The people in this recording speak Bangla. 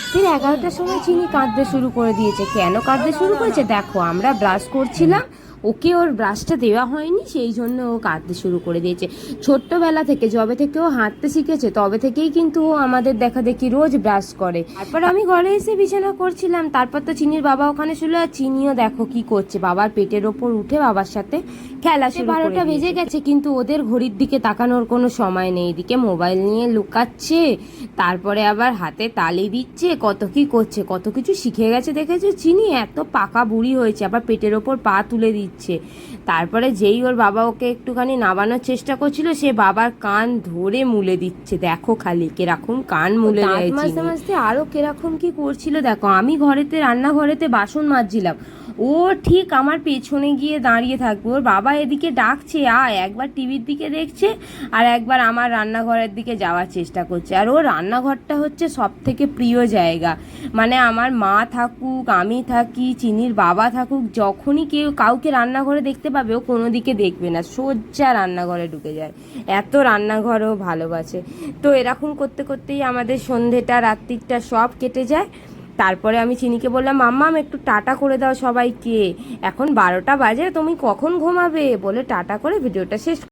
রাত্রির এগারোটার সময় চিনি কাঁদতে শুরু করে দিয়েছে। কেন কাঁদতে শুরু করেছে? দেখো, আমরা ব্রাশ করছিলাম ওকে ওর ব্রাশটা দেওয়া হয়নি সেই জন্য ও কাঁদতে শুরু করে দিয়েছে। ছোট্টবেলা থেকে যবে থেকে ও হাঁটতে শিখেছে তবে থেকেই কিন্তু ও আমাদের দেখা দেখি রোজ ব্রাশ করে। তারপর আমি ঘরে এসে বিছানা করছিলাম তারপর তো চিনির বাবা ওখানে ছিল আর চিনিও দেখো কি করছে। বাবার পেটের ওপর উঠে বাবার সাথে খেলা সে বারোটা বেজে গেছে কিন্তু ওদের ঘড়ির দিকে তাকানোর কোনো সময় নেই। এদিকে মোবাইল নিয়ে লুকাচ্ছে তারপরে আবার হাতে তালি দিচ্ছে কত কি করছে কত কিছু শিখে গেছে দেখেছ? চিনি এত পাকা বুড়ি হয়েছে আবার পেটের ওপর পা তুলে দিচ্ছে। তারপরে যেই ওর বাবা ওকে একটুখানি নামানোর চেষ্টা করছিল সে বাবার কান ধরে মুলে দিচ্ছে। দেখো খালি কীরকম কান মুলে দেয় মাঝে মাঝতে আরও কীরকম কি করছিল দেখো আমি ঘরেতে রান্নাঘরেতে বাসন মাজছিলাম। ও ঠিক আমার পেছনে গিয়ে দাঁড়িয়ে থাকবে। ওর বাবা এদিকে ডাকছে, আয়, একবার টিভির দিকে দেখছে আর একবার আমার রান্নাঘরের দিকে যাওয়ার চেষ্টা করছে। আর ও রান্নাঘরটা হচ্ছে সব থেকে প্রিয় জায়গা। মানে আমার মা থাকুক, আমি থাকি, চিনির বাবা থাকুক, যখনই কেউ কাউকে রান্নাঘরে দেখতে পাবে, ও কোনো দিকে দেখবে না। সোজা রান্নাঘরে ঢুকে যায়। এত রান্নাঘরও ভালোবাসে। তো এরকম করতে করতেই আমাদের সন্ধেটা, রাত্রিটা সব কেটে যায়। তারপরে আমি চিনিকে বললাম, মাম্মাম, একটু টাটা করে দাও সবাইকে। এখন বারোটা বাজে, তুমি কখন ঘুমাবে? বলে টাটা করে ভিডিওটা শেষ